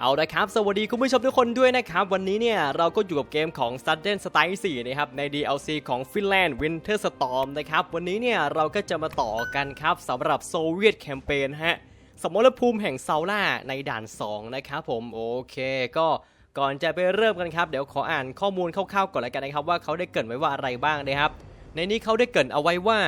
เอาละครับ สวัสดีคุณผู้ชมทุกคนด้วยนะครับ วันนี้เนี่ย เราก็อยู่กับเกมของ Sudden Strike 4 นะครับ ใน DLC ของ Finland Winter Storm นะครับ วันนี้เนี่ย เราก็จะมาต่อกันครับสำหรับโซเวียตแคมเปญฮะสมรภูมิแห่งเซาล่าในด่าน 2 นะครับผมโอเค ก็ก่อนจะไปเริ่มกันครับ เดี๋ยวขออ่านข้อมูลคร่าวๆก่อนแล้วกันนะครับ ว่าเขาได้เกินไว้ว่าอะไรบ้างนะครับ ในนี้เขาได้เกินเอาไว้ว่า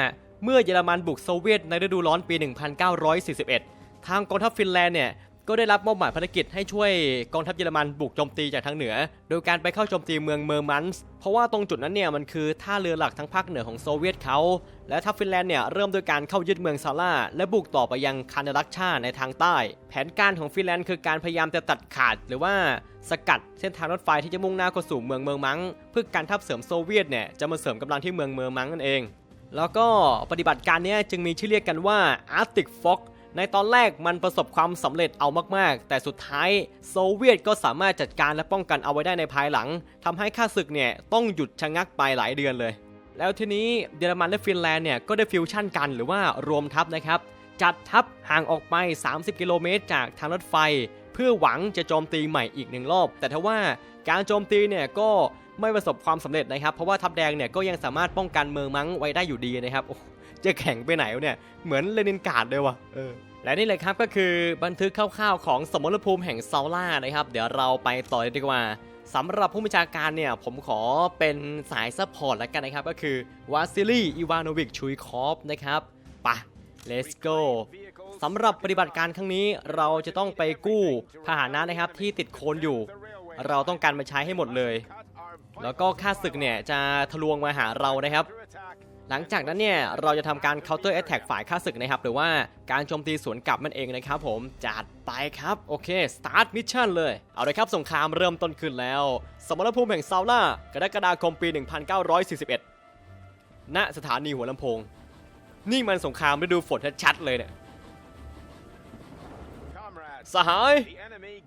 เมื่อเยอรมันบุกโซเวียตในฤดูร้อนปี 1941 ทางกองทัพฟินแลนด์เนี่ย ก็ได้รับมอบหมายภารกิจให้ช่วยกองทัพเยอรมันบุกโจมตีจากทางเหนือ โดยการไปเข้าโจมตีเมืองเมอร์มันส์เพราะว่าตรงจุดนั้นเนี่ยมันคือท่าเรือหลักทั้งภาคเหนือของโซเวียตเขาและทัพฟินแลนด์เนี่ยเริ่มโดยการเข้ายึดเมืองซาร่าและบุกต่อไปยังคานารักชาในทางใต้ แผนการของฟินแลนด์คือการพยายามจะตัดขาดหรือว่าสกัดเส้นทางรถไฟที่จะมุ่งหน้าเข้าสู่เมืองเมืองมังเพื่อการทัพเสริมโซเวียตเนี่ยจะมาเสริมกำลังที่เมืองเมืองมังนั่นเอง แล้วก็ปฏิบัติการนี้จึงมีชื่อเรียกกันว่า Arctic Fox ในตอนแรกมันประสบความสำเร็จเอามากๆ แต่สุดท้ายโซเวียตก็สามารถจัดการและป้องกันเอาไว้ได้ในภายหลังทำให้ค่าศึกเนี่ยต้องหยุดชะงักไปหลายเดือนเลย แล้วทีนี้เยอรมันและฟินแลนด์เนี่ยก็ได้ฟิวชั่นกันหรือว่ารวมทัพนะครับ จัดทัพห่างออกไป 30 กิโลเมตรจากทางรถไฟ เพื่อหวังจะโจมตีใหม่อีกหนึ่งรอบ แต่ทว่าการโจมตีเนี่ยก็ไม่ประสบความสำเร็จนะครับ เพราะว่าทัพแดงเนี่ยก็ยังสามารถป้องกันเมืองมังไว้ได้อยู่ดีนะครับ จะแข่งไปไหนวะเนี่ย เหมือนเลนินกราดเลยวะเออและนี่เลยครับก็คือบันทึกคร่าวๆของสมรภูมิแห่งเซาล่านะครับ เดี๋ยวเราไปต่อเลยดีกว่าสำหรับผู้บัญชาการเนี่ย ผมขอเป็นสายซัพพอร์ตแล้วกันนะครับ ก็คือวาซิลีอีวานโนวิกชุยคอฟนะครับปะ let's go สำหรับปฏิบัติการครั้งนี้เราจะต้องไปกู้พาหนะนะครับที่ติดโคลนอยู่ เราต้องการมาใช้ให้หมดเลย แล้วก็ค่าศึกเนี่ยจะทะลวงมาหาเรานะครับ หลังจากนั้นเนี่ยเราจะทำการ counter attack ฝ่ายค่าศึกนะครับ หรือว่าการโจมตีสวนกลับมันเองนะครับผม จัดไปครับ โอเค start mission เลย เอาเลยครับสงครามเริ่มต้นขึ้นแล้ว สมรภูมิแห่งซาล่ากรกฎาคมปี 1941 ณสถานีหัวลำโพง นี่มันสงครามฤดูฝนชัดๆเลยเนี่ยสหาย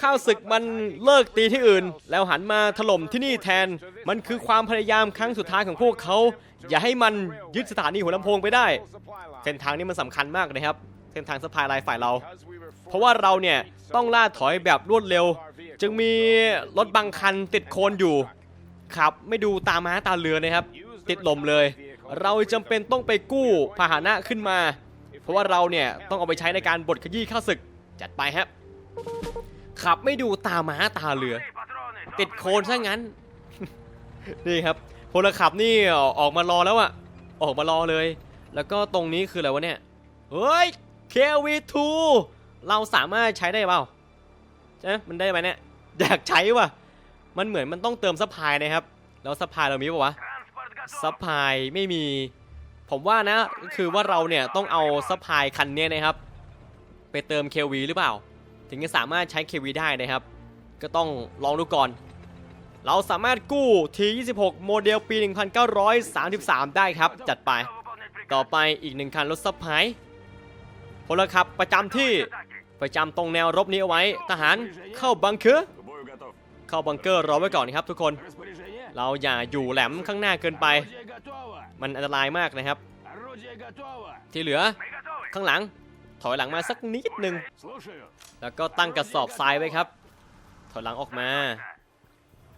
ข้าศึกมันเลิกตีที่อื่น แล้วหันมาถล่มที่นี่แทน มันคือความพยายามครั้งสุดท้ายของพวกเขา อย่าให้มันยึดสถานีหัวลำโพงไปได้ เส้นทางนี้มันสำคัญมากนะครับ เส้นทางสะพายไลายฝ่ายเรา เพราะว่าเราเนี่ยต้องล่าถอยแบบรวดเร็ว จึงมีรถบางคันติดโคลนอยู่ขับไม่ดูตาม้าตาเรือนะครับ ติดลมเลย เราจำเป็นต้องไปกู้พาหนะขึ้นมา เพราะว่าเราเนี่ยต้องเอาไปใช้ในการบดขยี้ข้าศึกจัดไปครับ ขับไม่ดูตาม้าตาเรือ ติดโคลนซะงั้น นี่ครับพลขับนี่ออกมารอแล้วอะออกมารอเลย แล้วก็ตรงนี้คืออะไรวะเนี่ย เฮ้ย KV2 เราสามารถใช้ได้เปล่าใช่ไหมมันได้ไหมเนี่ย อยากใช้ว่ะ มันเหมือนมันต้องเติมซัพพลายนะครับ แล้วซัพพลายเรามีป่าวะ ซัพพลายไม่มี ผมว่านะ คือว่าเราเนี่ยต้องเอาซัพพลายคันเนี้ยนะครับ ไปเติม KV หรือเปล่า ถึงจะสามารถใช้เควีได้นะครับ ก็ต้องลองดูก่อน เราสามารถกู้ T26 โมเดลปี 1933 ได้ครับ จัดไป ต่อไปอีกหนึ่งคันรถซับไพพลขับประจำที่ประจำตรงแนวรบนี้เอาไว้ ทหารเข้าบังเกอร์เข้าบังเกอร์รอไว้ก่อนนะครับทุกคน เราอย่าอยู่แหลมข้างหน้าเกินไป มันอันตรายมากนะครับ ที่เหลือข้างหลัง ถอยหลังมาสักนิดหนึ่งแล้วก็ตั้งกระสอบทรายไว้ครับ ถอยหลังออกมา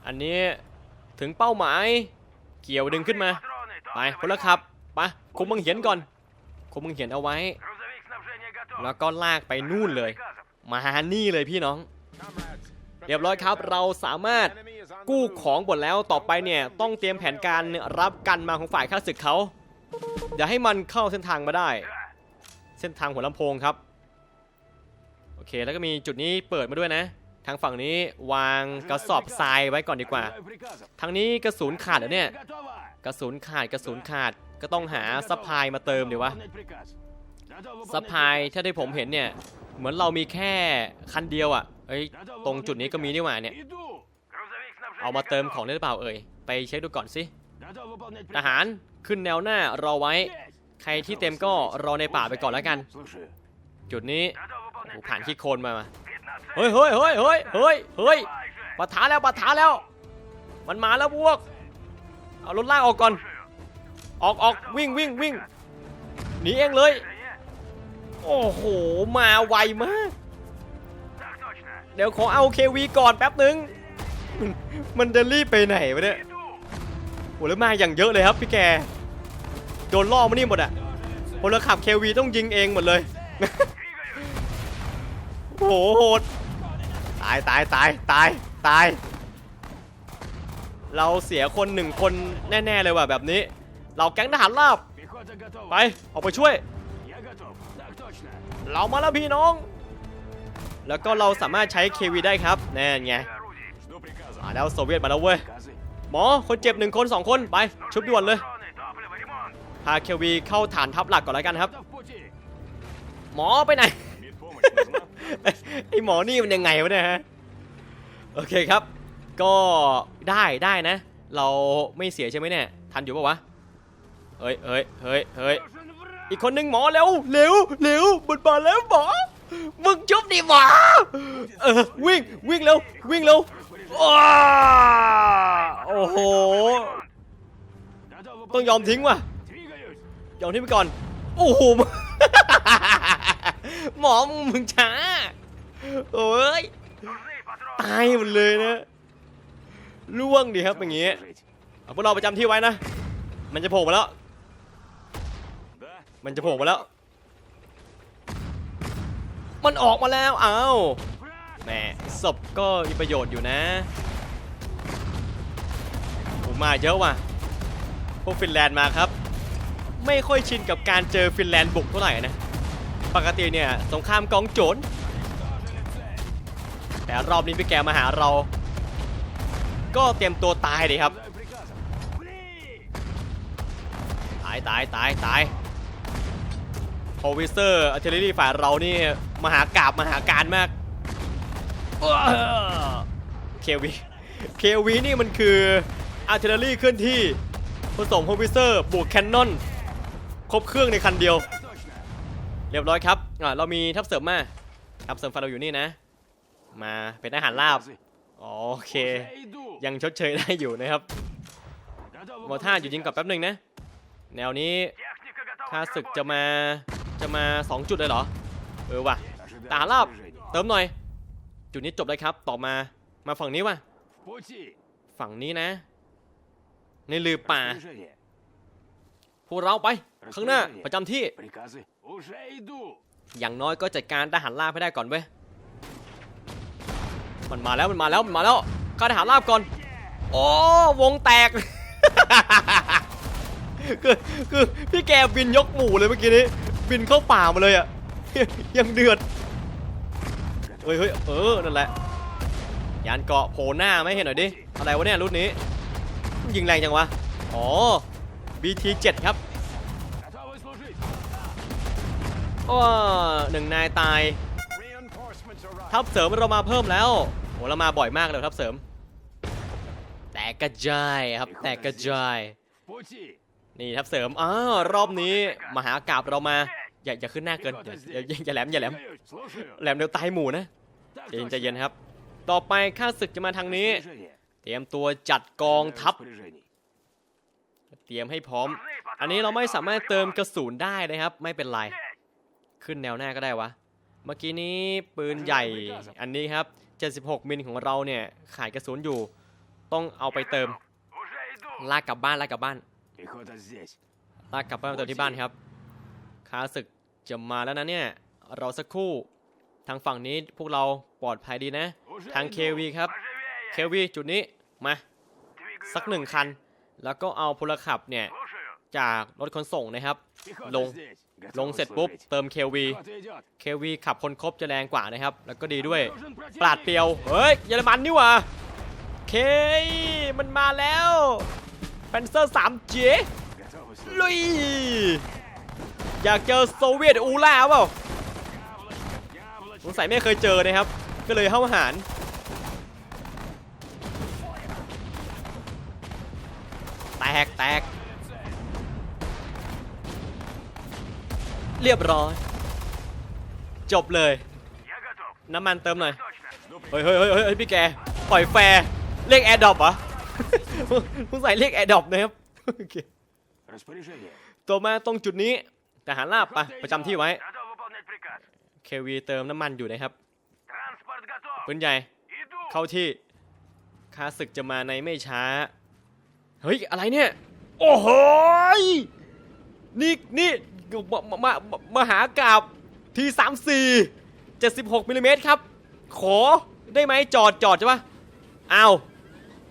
อันนี้ถึงเป้าหมาย เกี่ยวดึงขึ้นมา ไปพลครับไปคุมบังเหียนก่อน คุมบังเหียนเอาไว้ แล้วก็ลากไปนู่นเลย มานี่เลยพี่น้อง เรียบร้อยครับ เราสามารถกู้ของหมดแล้วต่อไปเนี่ยต้องเตรียมแผนการรับกันมาของฝ่ายข้าศึกเขาอย่าให้มันเข้าเส้นทางมาได้ เส้นทางหัวลำโพงครับโอเคแล้วก็มีจุดนี้เปิดมาด้วยนะ ทางฝั่งนี้วางกระสอบทรายไว้ก่อนดีกว่า ทางนี้กระสุนขาดเหรอเนี่ยกระสุนขาดกระสุนขาดก็ต้องหาซัพพลายมาเติมดีวะซัพพลายถ้าได้ผมเห็นเนี่ย เหมือนเรามีแค่คันเดียวอะ่ะเอ้ยตรงจุดนี้ก็มีนี่หว่าเนี่ยเอามาเติมของได้หรือเปล่าเอ่ยไปเช็คดูก่อนสิทหารขึ้นแนวหน้ารอไว้ ใครที่เต็มก็รอในป่าไปก่อนแล้วกัน จุดนี้ผ่านขี้โคลนมามาเฮ้ยเฮ้ยเฮ้ยเฮ้ยเฮ้ยเฮ้ยปะทะแล้วปะทะแล้ว มันมาแล้วพวก เอารถลากออกก่อน ออกออกวิ่งวิ่งวิ่งหนีเองเลย โอ้โห มาไวมาก เดี๋ยวขอเอาเควีก่อนแป๊บนึง มันจะรีบไปไหนวะเนี่ยโอ้แล้วมาอย่างเยอะเลยครับพี่แก โดนล่อมานี่หมดอะพลขับเควีต้องยิงเองหมดเลย โหโหด ตายตายตายตายตาย เราเสียคนหนึ่งคนแน่ ๆ เลยว่ะแบบนี้ เราแก๊งทหารลาบ ไป ออกไปช่วย เรามาแล้วพี่น้อง แล้วก็เราสามารถใช้เควีได้ครับ แน่ไงมาแล้วโซเวียตมาแล้วเว้ย หมอคนเจ็บหนึ่งคนสองคนไป ชุบด่วนเลย พาเควีเข้าฐานทัพหลักก่อนแล้วกันครับ หมอไปไหน ไอหมอนี่มันยังไงวะเนี่ยฮะ โอเคครับ ก็ได้ได้นะ เราไม่เสียใช่ไหมเนี่ย ทันอยู่ปะวะ เฮ้ยเฮ้ยเฮ้ยเฮ้ยอีกคนหนึ่งหมอแล้วเร็วเร็วบนบาแล้วหมอ มึงจุบดิหมอวิ่งวิ่งแล้ววิ่งแล้วโอ้โห ต้องยอมทิ้งว่ะ ยองที่ไปก่อน โอ้โห หมอมึงช้า โอ้ย ตายหมดเลยนะ ล่วงดีครับอย่างงี้เอาพวกเราประจำที่ไว้นะ มันจะโผล่มาแล้ว มันจะโผล่มาแล้ว มันออกมาแล้วเอ้าแหมศพก็มีประโยชน์อยู่นะผมมาเยอะว่ะ พวกฟินแลนด์มาครับ ไม่ค่อยชินกับการเจอฟินแลนด์บุกเท่าไหร่นะ ปกติเนี่ยสงครามกองโจนแต่รอบนี้พี่แกมาหาเรา ก็เตรียมตัวตายเลครับ ตายตายตายตายโอวิสเตอร์อัลเทอรี่ฝ่ายเรานี่มหากราบมหาการมากเควีเควีนี่มันคืออาร์เทอรี่เคลื่อนที่ผสมโฮวิสเตอร์บวกแคนนอน ครบเครื่องในคันเดียว เรียบร้อยครับเรามีทับเสริมมาทับเสริมฟันเราอยู่นี่นะ มาเป็นอาหารลาบโอเค ยังชดเชยได้อยู่นะครับมอท่าอยู่ยิงกับแป๊บหนึ่งนะ แนวนี้ค่าศึกจะมาจะมา 2 จุดเลยเหรอ เออว่ะตาลาบเติมหน่อย จุดนี้จบเลยครับ ต่อมามาฝั่งนี้ว่ะ ฝั่งนี้นะ ในลือป่า พวกเราไป ข้างหน้าประจำที่ อย่างน้อยก็จัดการทหารลาบให้ได้ก่อนเว้ย มันมาแล้วมันมาแล้วมันมาแล้วการทหารลาบก่อน โอ้วงแตก คือคือพี่แกบินยกหมู่เลยเมื่อกี้นี้ บินเข้าป่ามาเลยอะ ยังเดือด เฮ้ยเออ นั่นแหละ ยานเกาะโผล่หน้าไหมเห็นหน่อยดิ อะไรวะเนี่ยรุ่นนี้ ยิงแรงจังวะ อ๋อ BT7 ครับโอ้หนึ่งนายตายทับเสริมเรามาเพิ่มแล้วโหเรามาบ่อยมากเลยทับเสริม แตกกระจายครับแตกกระจายนี่ทับเสริมอ๋อรอบนี้มหากราบเรามาอย่าอย่าขึ้นหน้าเกินอย่าอย่าแหลมอย่าแหลมแหลมเดี๋ยวตายหมู่นะเย็นใจเย็นครับ ต่อไปข้าศึกจะมาทางนี้ เตรียมตัวจัดกองทัพ ตรียมให้พร้อม อันนี้เราไม่สามารถเติมกระสุนได้นะครับ ไม่เป็นไร ขึ้นแนวหน้าก็ได้วะ เมื่อกี้นี้ปืนใหญ่ อันนี้ครับ 76 มิลของเราเนี่ยขายกระสุนอยู่ ต้องเอาไปเติม ลากกลับบ้านลากกลับบ้าน ลากกลับบ้านเติมที่บ้านครับคาสึกจะมาแล้วนะเนี่ย เราสักครู่ ทางฝั่งนี้พวกเราปลอดภัยดีนะ ทางเควีครับ เควีจุดนี้ มา สักหนึ่งคัน แล้วก็เอาพลขับเนี่ยจากรถขนส่งนะครับ ลงลงเสร็จปุ๊บเติมเควีเควีขับคนครบจะแรงกว่านะครับ แล้วก็ดีด้วยปราดเปียว เฮ้ยเยอรมันนี่ว่ะเคมันมาแล้วแพนเซอร์ 3G ลุย อยากเจอโซเวียตอูล่าเปล่าสงสัยไม่เคยเจอนะครับ ก็เลยเข้าหาร กแตก เรียบร้อย จบเลย น้ำมันเติมหน่อย เฮ้ยเฮ้ยเฮ้ยพี่แก ปล่อยแฟร์เรียกแอร์ดรอปเหรอผู้ใส่เรียกแอร์ดรอปนะครับตัวมาตรงจุดนี้ทหารลาบไปประจำที่ไว้เควีเติมน้ำมันอยู่นะครับปืนใหญ่เข้าที่ค้าศึกจะมาในไม่ช้า เฮ้ย อะไรเนี่ย โอ้โหนี่นี่มามามหากราบทีสามสี่เจ็ดสิบหกมิลลิเมตรครับ ขอได้ไหมจอดจอดใช่ปะอ้าว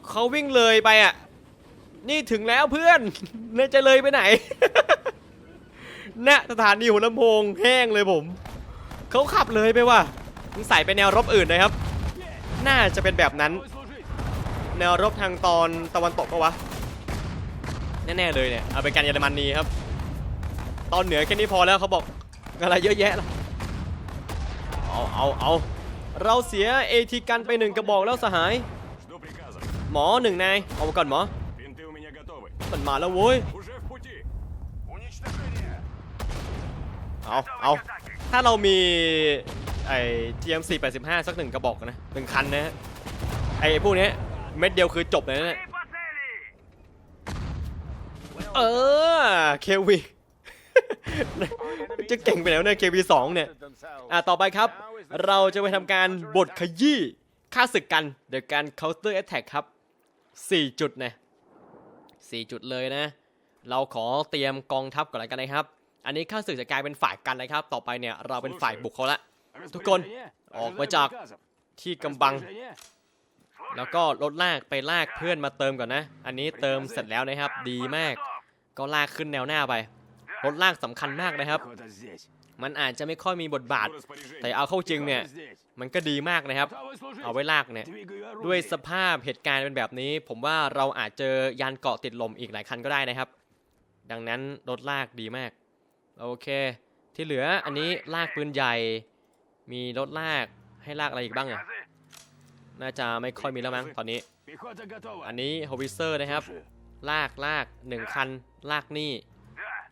เขาวิ่งเลยไปอะ นี่ถึงแล้วเพื่อนเลยจะเลยไปไหนณสถานีหัวลำโพงแห้งเลยผม เขาขับเลยไปว่ะใส่ไปแนวรบอื่นนะครับ น่าจะเป็นแบบนั้น แนวรบทางตอนตะวันตกปะวะ แน่ๆเลยเนี่ยเอาไปกันเยอรมนีครับ ตอนเหนือแค่นี้พอแล้วเขาบอกอะไรเยอะแยะล่ะเอาเอาเอาเราเสียเอทีกันไปหนึ่งกระบอกแล้วสหาย หมอหนึ่งนายเอาก่อนหมอมันมาแล้วโว้ยเอาเอาถ้าเรามีไอ้ GM485 สักหนึ่งกระบอกนะหนึ่งคันนะไอ้พวกนี้เม็ดเดียวคือจบเลยนะเนี่ย เออเควีจะเก่งไปแล้วเนี่ยเควีสองเนี่ยอะต่อไปครับ เราจะไปทำการบทขยี้ค่าศึกกันเดี๋ยวการ counter attack ครับ 4 จุดนะ4จุดเลยนะ เราขอเตรียมกองทัพก่อนเลยกันนะครับ อันนี้ข้าศึกจะกลายเป็นฝ่ายกันนะครับ ต่อไปเนี่ยเราเป็นฝ่ายบุกเขาละ ทุกคนออกมาจากที่กำบัง แล้วก็ลดลากไปลากเพื่อนมาเติมก่อนนะ อันนี้เติมเสร็จแล้วนะครับ ดีมาก ก็ลากขึ้นแนวหน้าไป รถลากสำคัญมากนะครับ มันอาจจะไม่ค่อยมีบทบาท แต่เอาเข้าจริงเนี่ย มันก็ดีมากนะครับ เอาไว้ลากเนี่ย ด้วยสภาพเหตุการณ์เป็นแบบนี้ ผมว่าเราอาจเจอยานเกาะติดลมอีกหลายคันก็ได้นะครับ ดังนั้นรถลากดีมาก โอเค ที่เหลืออันนี้ลากปืนใหญ่ มีรถลากให้ลากอะไรอีกบ้างอะน่าจะไม่ค่อยมีแล้วมั้งตอนนี้ อันนี้โฮวิเซอร์นะครับ ลากลากหนึ่งคัน ลากนี่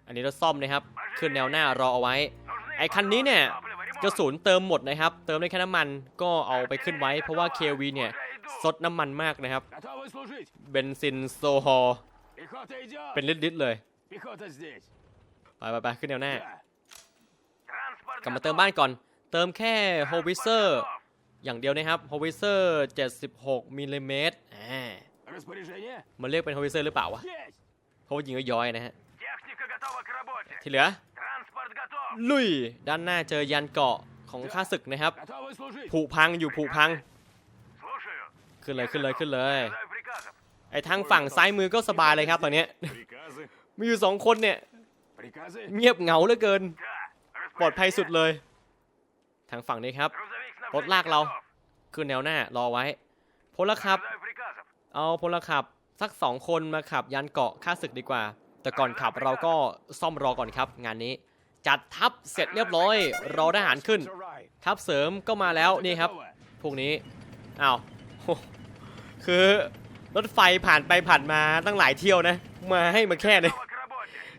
อันนี้เราซ่อมนะครับ ขึ้นแนวหน้ารอเอาไว้ ไอคันนี้เนี่ยกระสุนเติมหมดนะครับ เติมได้แค่น้ำมันก็เอาไปขึ้นไว้ เพราะว่าเควีเนี่ยสดน้ำมันมากนะครับ เบนซินโซฮอลเป็นลิตรๆเลย ไปไปไปขึ้นแนวหน้ากลับมาเติมบ้านก่อน เติมแค่โฮวิเซอร์อย่างเดียวนะครับโฮวิเซอร์ 76มิลลิเมตรอ่า Распоряжение? มันเรียกเป็นโฮวิเซอร์หรือเปล่าวะ Есть. เพราะว่ายิงก็ย้อยๆนะฮะ Техника готова к работе. ที่เหลือ Транспорт готов. ลุย ด้านหน้าเจอยันเกาะของข้าศึกนะครับ Готовы служить. ผุพังอยู่ผุพัง Слушаю. ขึ้นเลยขึ้นเลยขึ้นเลย Ожидаю приказов. ไอ้ทางฝั่งซ้ายมือก็สบายเลยครับตอนเนี้ย Приказы. มีอยู่สองคนเนี่ย Приказы. เงียบเหงาเหลือเกิน Да. ปลอดภัยสุด Распоряжение. เลย ทางฝั่งนี้ครับ Грузовик รถ снабжения ลากเรา готов. ขึ้นแนวหน้ารอไว้ พลขับ Ожидаю приказов. เอาพลขับสักสองคนมาขับยันเกาะค่าศึกดีกว่า แต่ก่อนขับเราก็ซ่อมรอก่อนครับ งานนี้ จัดทัพเสร็จเรียบร้อย รอทหารขึ้น ทัพเสริมก็มาแล้วนี่ครับ พวกนี้อ้าวคือรถไฟผ่านไปผ่านมาตั้งหลายเที่ยวนะ มาให้มาแค่นี้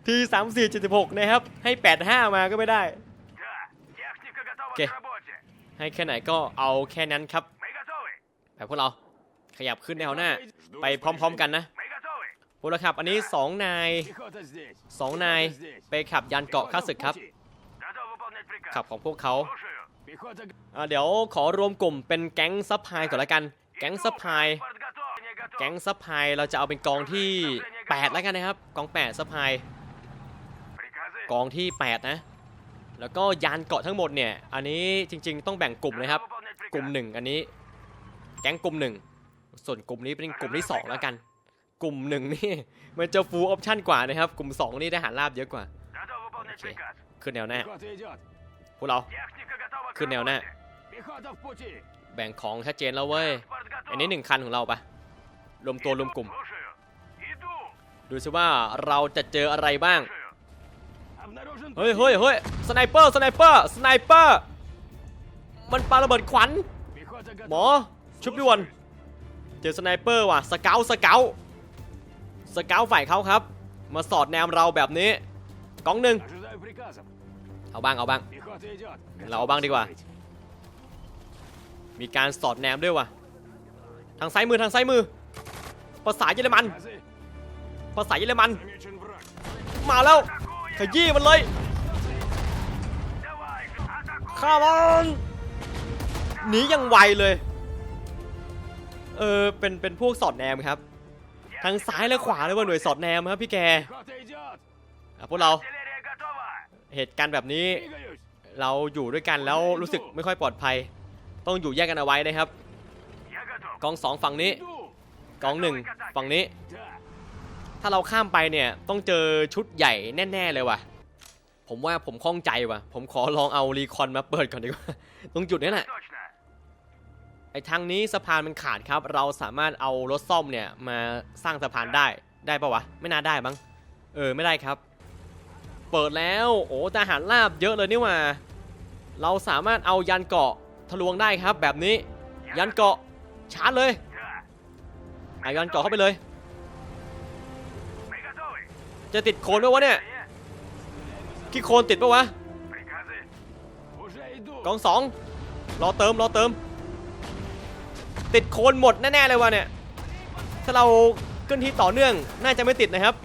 ทีสามสี่เจ็ดสิบหกนะครับ ให้แปดห้ามาก็ไม่ได้โอเคให้แค่ไหนก็เอาแค่นั้นครับ แบบพวกเรา ขยับขึ้นแถวหน้า ไปพร้อม ๆ กันนะพลขับอันนี้ 2 นาย 2 นายไปขับยานเกาะข้าศึกครับ ขับของพวกเขาเดี๋ยวขอรวมกลุ่มเป็นแก๊งซับพายก่อนละกัน แก๊งซับพาย แก๊งซับพายเราจะเอาเป็นกองที่ 8 แล้วกันนะครับ กอง8ซับพาย กองที่ 8 นะ แล้วก็ยานเกาะทั้งหมดเนี่ย อันนี้จริง ๆ ต้องแบ่งกลุ่มนะครับ กลุ่ม 1 อันนี้ แก๊งกลุ่ม 1 ส่วนกลุ่มนี้เป็นกลุ่มที่ 2 แล้วกัน กลุ่มหนึ่งนี่มันจะฟูลออปชั่นกว่านะครับ กลุ่ม 2 นี่ได้หารลาบเยอะกว่าโอเคขึ้นแนวหน้าพวกเราคือแนวหน้า แบ่งของชัดเจนแล้วเว้ย อันนี้หนึ่งคันของเราปะรวมตัวรวมกลุ่ม ดูซิว่าเราจะเจออะไรบ้าง เฮ้ยเฮ้ยเฮ้ยสไนเปอร์สไนเปอร์สไนเปอร์ มันปาระเบิดขวัญ หมอ ชุบด่วน เจอสไนเปอร์ว่ะสเกลสเกลสเกลฝ่ายเขาครับ มาสอดแนมเราแบบนี้กองหนึ่งเอาบ้างเอาบ้าง เราเอาบ้างดีกว่า มีการสอดแนมด้วยว่ะ ทางซ้ายมือทางซ้ายมือ ภาษาเยอรมัน ภาษาเยอรมัน มาแล้วขยี้มันเลยข้ามันหนียังไวเลย เออเป็นเป็นพวกสอดแนมครับ ทางซ้ายและขวาเลยว่าหน่วยสอดแนมครับพี่แกพวกเราเหตุการณ์แบบนี้เราอยู่ด้วยกันแล้วรู้สึกไม่ค่อยปลอดภัย ต้องอยู่แยกกันเอาไว้นะครับกองสองฝั่งนี้กองหนึ่งฝั่งนี้ ถ้าเราข้ามไปเนี่ยต้องเจอชุดใหญ่แน่ ๆเลยว่ะ ผมว่าผมคล่องใจว่ะ ผมขอลองเอารีคอนมาเปิดก่อนดีกว่า ตรงจุดนี้แหละ ไอ้ทางนี้สะพานมันขาดครับ เราสามารถเอารถซ่อมเนี่ยมาสร้างสะพานได้ได้ปะวะไม่น่าได้บ้างเออไม่ได้ครับ เปิดแล้วโอ้ทหารลาบเยอะเลยนี่ว่า เราสามารถเอายันเกาะทะลวงได้ครับ แบบนี้ ยันเกาะชาร์จเลยอายันเกาะเข้าไปเลย จะติดโคนด้วยวะเนี่ยขี้โคนติดปะวะกองสองรอเติมรอเติม ติดโคนหมดแน่ๆเลยวะเนี่ย ถ้าเราเคลื่อนที่ต่อเนื่องน่าจะไม่ติดนะครับ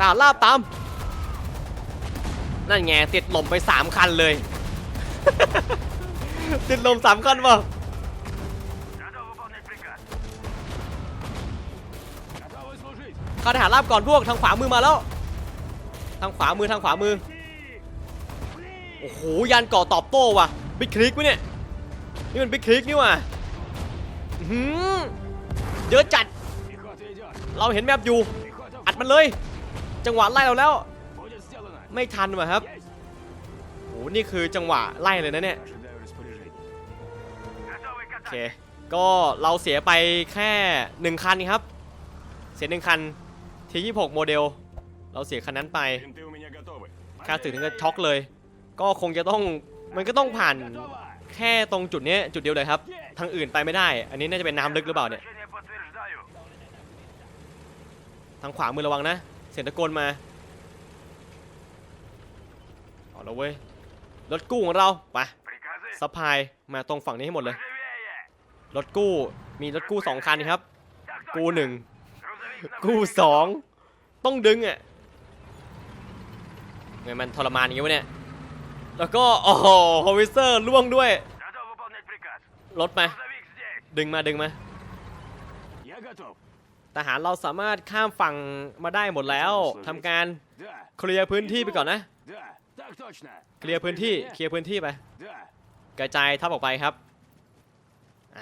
ตาลาบตาม นั่นไงติดลมไป 3 คันเลย ติดลม 3 คันว่ะข้าทหารลาบก่อนพวกทางขวามือมาแล้ว ทางขวามือทางขวามือ โอ้โหยันก่อตอบโต้ว่ะบิ๊กคลิกวะเนี่ย นี่มันบิ๊กคลิกนี่ว่ะหืมเยอะจัด เราเห็นแมปอยู่ อัดมันเลย จังหวะไล่เราแล้ว ไม่ทันว่ะครับโหนี่คือจังหวะไล่เลยนะเนี่ยโอเคก็เราเสียไปแค่ 1 คันครับ เสียหนึ่งคันที26 โมเดล เราเสียคันนั้นไปคาสึถึงก็ช็อกเลย ก็คงจะต้องมันก็ต้องผ่าน แค่ตรงจุดนี้จุดเดียวเลยครับ ทางอื่นไปไม่ได้ อันนี้น่าจะเป็นน้ำลึกหรือเปล่าเนี่ย ทางขวามือระวังนะ เสียงตะโกนมาเอาละเว้ย รถกู้ของเรา ไปสะพายมาตรงฝั่งนี้ให้หมดเลย รถกู้ มีรถกู้สองคันครับ กู้หนึ่ง กู้สอง ต้องดึงอะไงมันทรมานอย่างเงี้ยวะเนี่ย แล้วก็โอ้โหฮอวิเซอร์ล่วงด้วย รถไหมดึงมาดึงมาทหารเราสามารถข้ามฝั่งมาได้หมดแล้วทำการเคลียร์พื้นที่ไปก่อนนะ เคลียร์พื้นที่เคลียร์พื้นที่ไป กระจายทัพออกไปครับ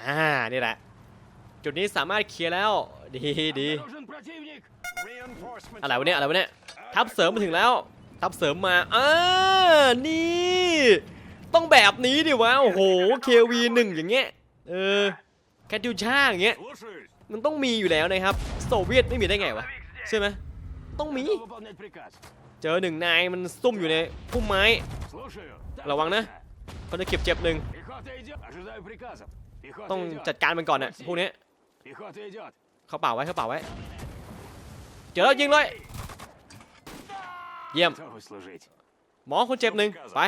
อ่านี่แหละ จุดนี้สามารถเคลียร์แล้วดีดีอะไรวะเนี่ยอะไรวะเนี่ยทัพเสริมมาถึงแล้ว ทับเสริมมาอ่านี่ ต้องแบบนี้ดิวะ โอ้โหเควีหนึ่งอย่างเงี้ย เออแคทิวช่าอย่างเงี้ย มันต้องมีอยู่แล้วนะครับ โซเวียตไม่มีได้ไงวะ ใช่ไหมต้องมี เจอหนึ่งนายมันซุ่มอยู่ในพุ่มไม้ ระวังนะเขาจะเก็บเจ็บหนึ่ง ต้องจัดการมันก่อนน่ะพวกนี้เขาเป่าไว้เขาเป่าไว้ เจอแล้วยิงเลย เยี่ยม หมอคนเจ็บหนึ่งไป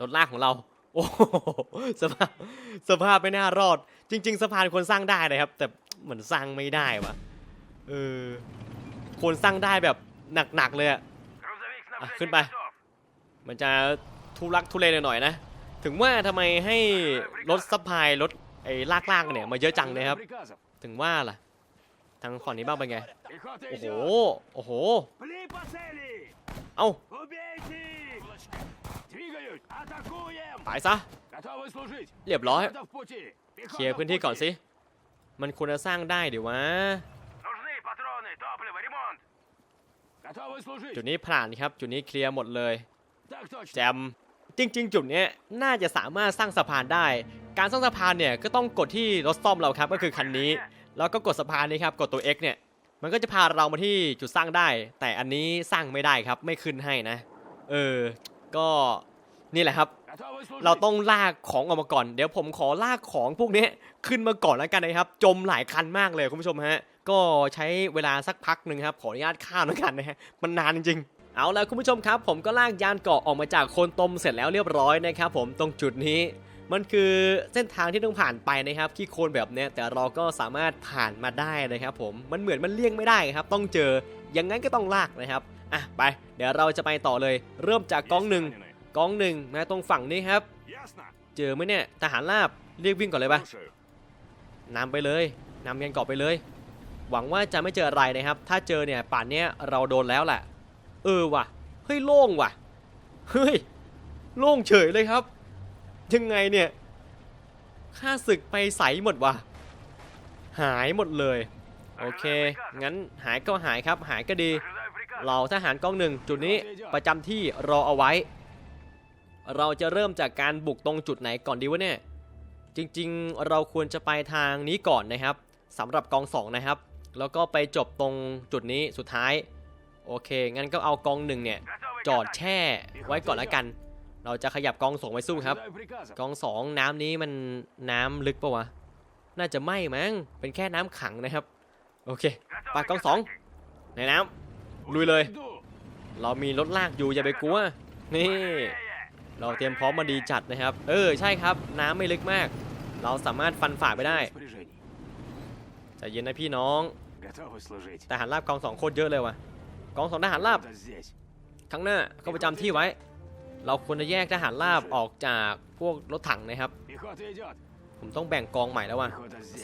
รถลากของเรา โอ้สภาพสภาพไม่น่ารอด จริง ๆสะพานควรสร้างได้นะครับ แต่เหมือนสร้างไม่ได้วะเออควรสร้างได้แบบหนักๆเลยอะขึ้นไป มันจะทุลักทุเลหน่อยนะ ถึงว่าทำไมให้รถสะพายรถไอ้ลากๆเนี่ยมาเยอะจังเลยครับ ถึงว่าล่ะ ทางฝั่งนี้บ้างเป็นไง โอ้โห โอ้โห เอาตายซะ เรียบร้อย เคลียร์พื้นที่ก่อนสิ มันควรจะสร้างได้เดี๋ยววะ จุดนี้ผ่านครับ จุดนี้เคลียร์หมดเลย แจม จริง ๆ จุดนี้น่าจะสามารถสร้างสะพานได้ การสร้างสะพานเนี่ยก็ต้องกดที่รถซ่อมเราครับ ก็คือคันนี้ เราก็กดสะพานนี้ครับ กดตัว X เนี่ย มันก็จะพาเรามาที่จุดสร้างได้ แต่อันนี้สร้างไม่ได้ครับ ไม่ขึ้นให้นะ เออ ก็นี่แหละครับ เราต้องลากของออกมาก่อน เดี๋ยวผมขอลากของพวกนี้ขึ้นมาก่อนแล้วกันนะครับ จมหลายคันมากเลยคุณผู้ชมฮะ ก็ใช้เวลาสักพักหนึ่งครับ ขออนุญาตข้ามแล้วกันนะฮะ มันนานจริงๆเอาละคุณผู้ชมครับ ผมก็ลากยานเกาะออกมาจากโคนตมเสร็จแล้วเรียบร้อยนะครับผมตรงจุดนี้ มันคือเส้นทางที่ต้องผ่านไปนะครับขี้โคลนแบบเนี้ยแต่เราก็สามารถผ่านมาได้นะครับผมมันเหมือนมันเลี่ยงไม่ได้ครับ ต้องเจออย่างนั้นก็ต้องลากนะครับอะไป เดี๋ยวเราจะไปต่อเลย เริ่มจากกองหนึ่งกองหนึ่งนะตรงฝั่งนี้ครับ เจอไหมเนี่ยทหารลาบเรียกวิ่งก่อนเลยปะนำไปเลยนำเงินกอบไปเลย หวังว่าจะไม่เจออะไรนะครับ ถ้าเจอเนี่ยป่านเนี้ยเราโดนแล้วแหละเออว่ะเฮ้ยโล่งว่ะเฮ้ยโล่งเฉยเลยครับ ยังไงเนี่ยข้าศึกไปใสหมดวะหายหมดเลย โอเค งั้นหายก็หายครับ หายก็ดีเราทหารกองหนึ่งจุดนี้ประจำที่รอเอาไว้ เราจะเริ่มจากการบุกตรงจุดไหนก่อนดีวะเนี่ย จริงๆเราควรจะไปทางนี้ก่อนนะครับสำหรับกองสองนะครับ แล้วก็ไปจบตรงจุดนี้สุดท้าย โอเค งั้นก็เอากองหนึ่งเนี่ยจอดแช่ไว้ก่อนละกัน เราจะขยับกองสองไปสู้ครับ กองสองน้ำนี้มันน้ำลึกปะวะ น่าจะไม่มั้ง เป็นแค่น้ำขังนะครับ โอเคปากกองสองในน้ำลุยเลย เรามีรถลากอยู่อย่าไปกลัว นี่ เราเตรียมพร้อมมาดีจัดนะครับ เออใช่ครับ น้ำไม่ลึกมาก เราสามารถฟันฝ่าไปได้ใจเย็นนะพี่น้องทหารราบกองสองโคตรเยอะเลยว่ะ กองสองทหารราบครั้งหน้าเข้าประจำที่ไว้ เราควรจะแยกทหารราบออกจากพวกรถถังนะครับ ผมต้องแบ่งกองใหม่แล้วว่ะ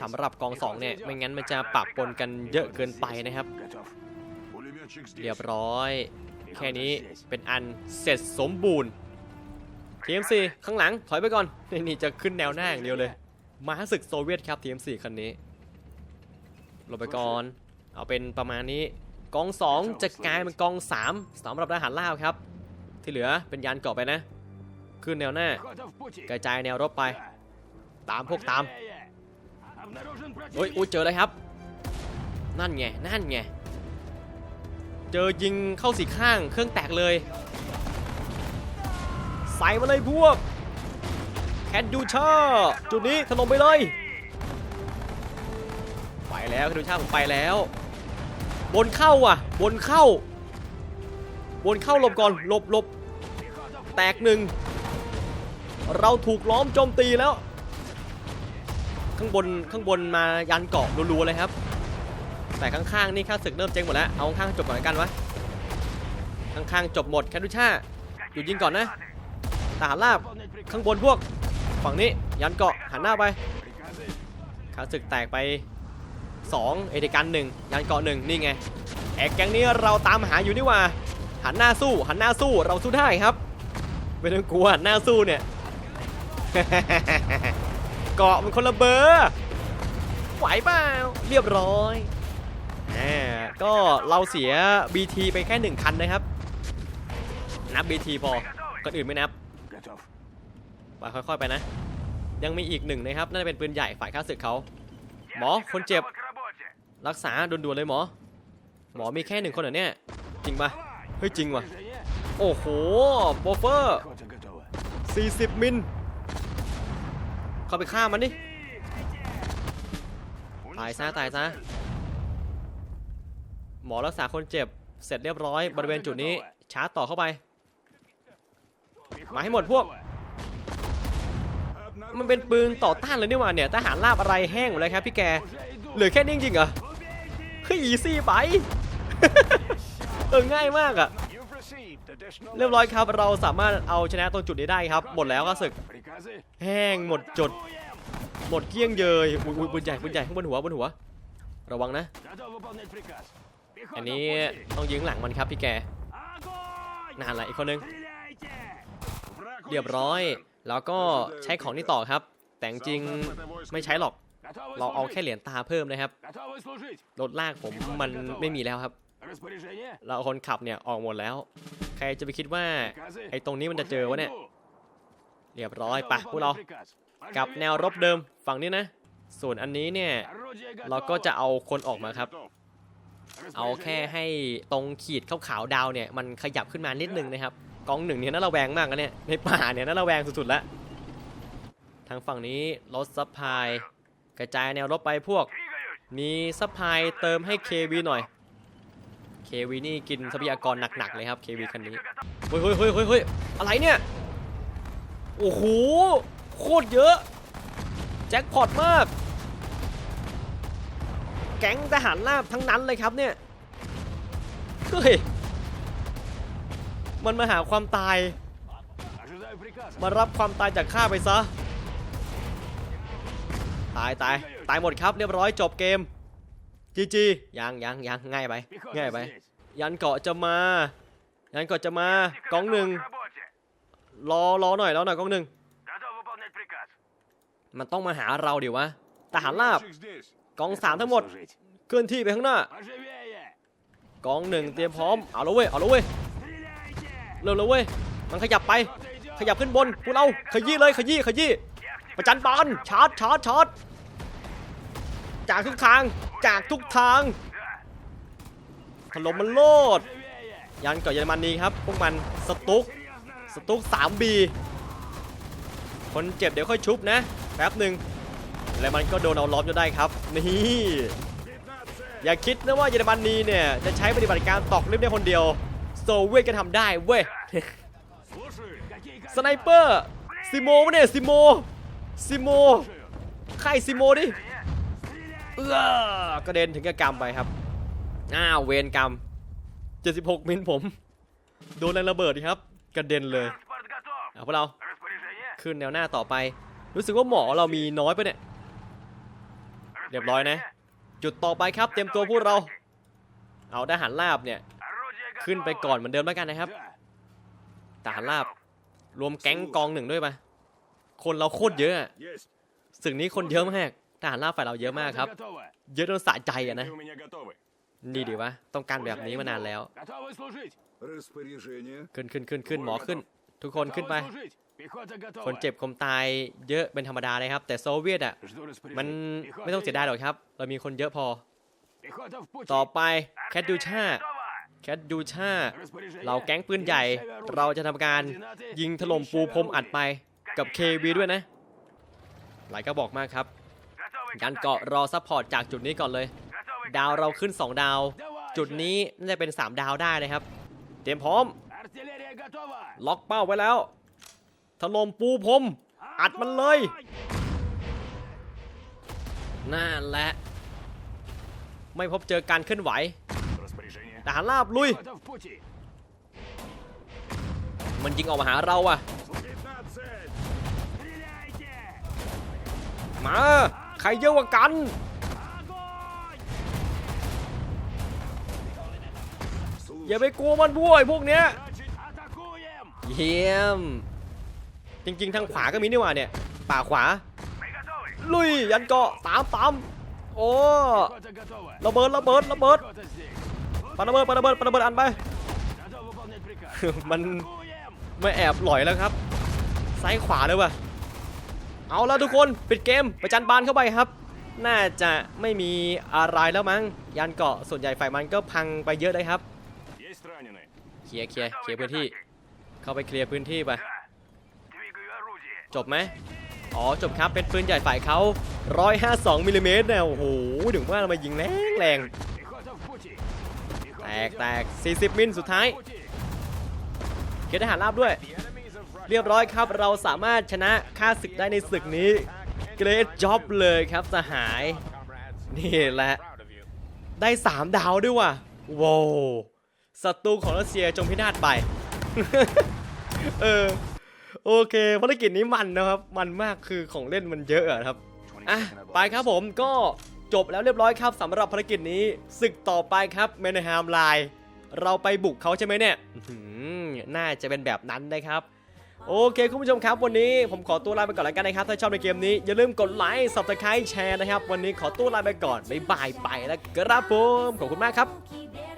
สำหรับกองสองเนี่ยไม่งั้นมันจะปรับปนกันเยอะเกินไปนะครับ เรียบร้อย แค่นี้เป็นอันเสร็จสมบูรณ์ทีมซีข้างหลังถอยไปก่อนนี่จะขึ้นแนวหน้าอย่างเดียวเลยม้าศึกโซเวียตครับทีมซีคันนี้ลงไปก่อนเอาเป็นประมาณนี้กอง 2 จะกลายเป็นกอง 3 สำหรับทหารล่าครับ ที่เหลือเป็นยานเกาะไปนะ ขึ้นแนวหน้ากระจายแนวรบไป ตามพวกตามโอ้ยโอ้ยเจอเลยครับ นั่นไงนั่นไงเจอยิงเข้าสีข้างเครื่องแตกเลย ใส่มาเลยพวกแคนดูชาจุดนี้ถล่มไปเลย ไปแล้วแคนดูชาผมไปแล้ว บนเข้าอะ บนเข้า วนเข้าหลบก่อนหลบหลบแตกหนึ่งเราถูกล้อมโจมตีแล้ว ข้างบนข้างบนมายันเกาะรัวๆเลยครับ แต่ข้างๆนี่ข้าศึกเริ่มเจ๊งหมดแล้วเอาข้างจบก่อนกันวะข้างๆจบหมดแคทูช่าหยุดยิงก่อนนะทหารราบข้างบนพวกฝั่งนี้ยันเกาะหันหน้าไปข้าศึกแตกไป 2 เอเดกันหนึ่งยันเกาะหนึ่งนี่ไงแอกแก๊งนี้เราตามหาอยู่นี่ว่า หันหน้าสู้ หันหน้าสู้เราสู้ได้ครับไม่ต้องกลัวหันหน้าสู้เนี่ยเกาะมันคนละเบอร์ไหวเปล่าเรียบร้อยแหมก็เราเสีย BT ไปแค่หนึ่งคันนะครับ นับ BT พอคนอื่นไม่นับไปค่อยๆไปนะ ยังมีอีกหนึ่งนะครับน่าจะเป็นปืนใหญ่ฝ่ายข้าศึกเขาหมอคนเจ็บ รักษาด่วนๆเลยหมอ หมอมีแค่หนึ่งคนเหรอเนี่ย จริงปะ เฮ้ยจริงว่ะ โอ้โหโบเฟอร์ 40 มิล เข้าไปฆ่ามันดิ ตายซะตายซะ หมอรักษาคนเจ็บ เสร็จเรียบร้อยบริเวณจุดนี้ ชาร์จต่อเข้าไป มาให้หมดพวก มันเป็นปืนต่อต้านเลยนี่หว่าเนี่ยทหารลาบอะไรแห้งหมดเลยครับพี่แก เหลือแค่นิ่งจริงเหรอ เฮ้ยอีซี่ไป เออง่ายมากอะเรียบร้อยครับเราสามารถเอาชนะตรงจุดนี้ได้ครับ หมดแล้วก็ศึก แห้งหมดจดหมดเกี้ยงเยยอุ้ยบนใหญ่บนใหญ่ข้างบนหัวบนหัว ระวังนะ อันนี้ต้องยิงหลังมันครับพี่แกนานละอีกคนนึงเรียบร้อย แล้วก็ใช้ของนี่ต่อครับ แต่จริงไม่ใช้หรอก เราเอาแค่เหรียญตาเพิ่มนะครับรถลากผมมันไม่มีแล้วครับ เราคนขับเนี่ยออกหมดแล้ว ใครจะไปคิดว่าไอ้ตรงนี้มันจะเจอวะเนี่ย เรียบร้อยปะพวกเรากับแนวรบเดิมฝั่งนี้นะ ส่วนอันนี้เนี่ยเราก็จะเอาคนออกมาครับ เอาแค่ให้ตรงขีดขาวๆดาวเนี่ยมันขยับขึ้นมานิดนึงนะครับกองหนึ่งเนี่ยน่าระแวงมากนะเนี่ยในป่าเนี่ยน่าระแวงสุดๆแล้วทางฝั่งนี้รถซัพพลายกระจายแนวรบไปพวก มีซัพพลายเติมให้เควีหน่อย เควีนี่กินทรัพยากรหนักๆเลยครับเควีคันนี้เฮ้ยเฮ้ยเฮ้ยเฮ้ยอะไรเนี่ยโอ้โหโคตรเยอะ แจ็คพอตมาก แก๊งทหารลาบทั้งนั้นเลยครับเนี่ยเฮ้ยมันมาหาความตาย มารับความตายจากข้าไปซะ ตายตายตายหมดครับเรียบร้อยจบเกม จีจียังยังยังง่ายไปง่ายไป ยันเกาะจะมา ยันเกาะจะมากองหนึ่งรอรอหน่อยรอหน่อยกองหนึ่งมันต้องมาหาเราเดี๋ยววะทหารราบกองสามทั้งหมดเคลื่อนที่ไปข้างหน้ากองหนึ่งเตรียมพร้อมเอาละเว้ยเอาละเว้ยเร็วเละเว้ยมันขยับไป ขยับขึ้นบนพวกเราขยี้เลยขยี้ขยี้ประจันบานชาร์จชาร์จชาร์จ จากทุกทาง จากทุกทาง ถล่มมันโลด ยันเกาะเยอรมนีครับ พวกมันสตุก สตุก 3B คนเจ็บเดี๋ยวค่อยชุบนะ แป๊บหนึ่งแล้วมันก็โดนเอาล้อมจนได้ครับ นี่อย่าคิดนะว่าเยอรมนีเนี่ยจะใช้ปฏิบัติการตอกลิฟได้คนเดียว โซเวียตก็ทำได้เว้ย สไนเปอร์ซิโมเนี่ยซิโมซิโม ใครซิโมดิ เอื้อกระเด็นถึงกระกำไปครับอ้าวเวรกรรม 76 มิลผม โดนแรงระเบิดครับ กระเด็นเลยเอาพวกเราขึ้นแนวหน้าต่อไป รู้สึกว่าหมอเรามีน้อยไปเนี่ยเรียบร้อยนะ จุดต่อไปครับ เตรียมตัวพวกเรา เอาได้หารลาบเนี่ย ขึ้นไปก่อนเหมือนเดิมแล้วกันนะครับแต่หารลาบ รวมแก๊งกองหนึ่งด้วยปะคนเราโคตรเยอะ สึกนี้คนเยอะมาก ทหารล่าฝ่ายเราเยอะมากครับ เยอะจนสะใจอะนะนี่ดีวะต้องการแบบนี้มานานแล้ว ขึ้นขึ้นขึ้นขึ้นหมอขึ้น ทุกคนขึ้นไป คนเจ็บคมตายเยอะเป็นธรรมดาเลยครับ แต่โซเวียตอะมันไม่ต้องเสียดายหรอกครับ เรามีคนเยอะพอ ต่อไปแคทดูชาแคทดูชาเราแก๊งปืนใหญ่ เราจะทำการยิงถล่มปูพรมอัดไปกับเควีด้วยนะ หลายก็บอกมากครับ การเกาะรอซัพพอร์ตจากจุดนี้ก่อนเลย ดาวเราขึ้น 2 ดาว จุดนี้น่าจะเป็น 3 ดาวได้นะครับ เตรียมพร้อม ล็อกเป้าไว้แล้วถล่มปูพรมอัดมันเลยน่าแหละ ไม่พบเจอการเคลื่อนไหวทหารลาบลุย มันยิงออกมาหาเราอะมา ใครเยอะกว่ากันอย่าไปกลัวมันบ้วยพวกเนี้ยเยี่ยม จริง ๆ ทางขวาก็มีนี่ว่าเนี่ย ป่าขวา ลุยยันเกาะตามตามโอ้ระเบิดระเบิดระเบิดปาระเบิดปาระเบิดปาระเบิดอันไป มันไม่แอบหลอยแล้วครับ ซ้ายขวาเลยว่ะ เอาละทุกคนปิดเกมประจันบานเข้าไปครับ น่าจะไม่มีอะไรแล้วมั้งยานเกาะส่วนใหญ่ฝ่ายมันก็พังไปเยอะเลยครับเคลียร์เคลียร์เคลียร์พื้นที่ เข้าไปเคลียร์พื้นที่ไปจบไหมอ๋อจบครับเป็นปืนใหญ่ฝ่ายเขา152มิลลิเมตรเนี่ยโอ้โหถึงว่าเรามายิงแรงแรงแตกแตก40มิลสุดท้ายเขียนทหารราบด้วย เรียบร้อยครับ เราสามารถชนะค่าศึกได้ในศึกนี้ เกรดจ็อบเลยครับสหาย นี่แหละ ได้ 3 ดาวด้วยว่ะว้าวศัตรูของรัสเซียจงพินาศไป เออ โอเคภารกิจนี้มันนะครับ มันมากคือของเล่นมันเยอะอะครับอะไปครับผมก็จบแล้วเรียบร้อยครับสำหรับภารกิจนี้ศึกต่อไปครับเมนแฮมไลน์เราไปบุกเขาใช่ไหมเนี่ยน่าจะเป็นแบบนั้นนะครับ โอเคคุณผู้ชมครับวันนี้ผมขอตัวลาไปก่อนแล้วกันนะครับถ้าชอบในเกมนี้อย่าลืมกดไลค์ subscribe แชร์นะครับ วันนี้ขอตัวลาไปก่อนบ๊ายบายไปแล้วครับผมขอบคุณมากครับ「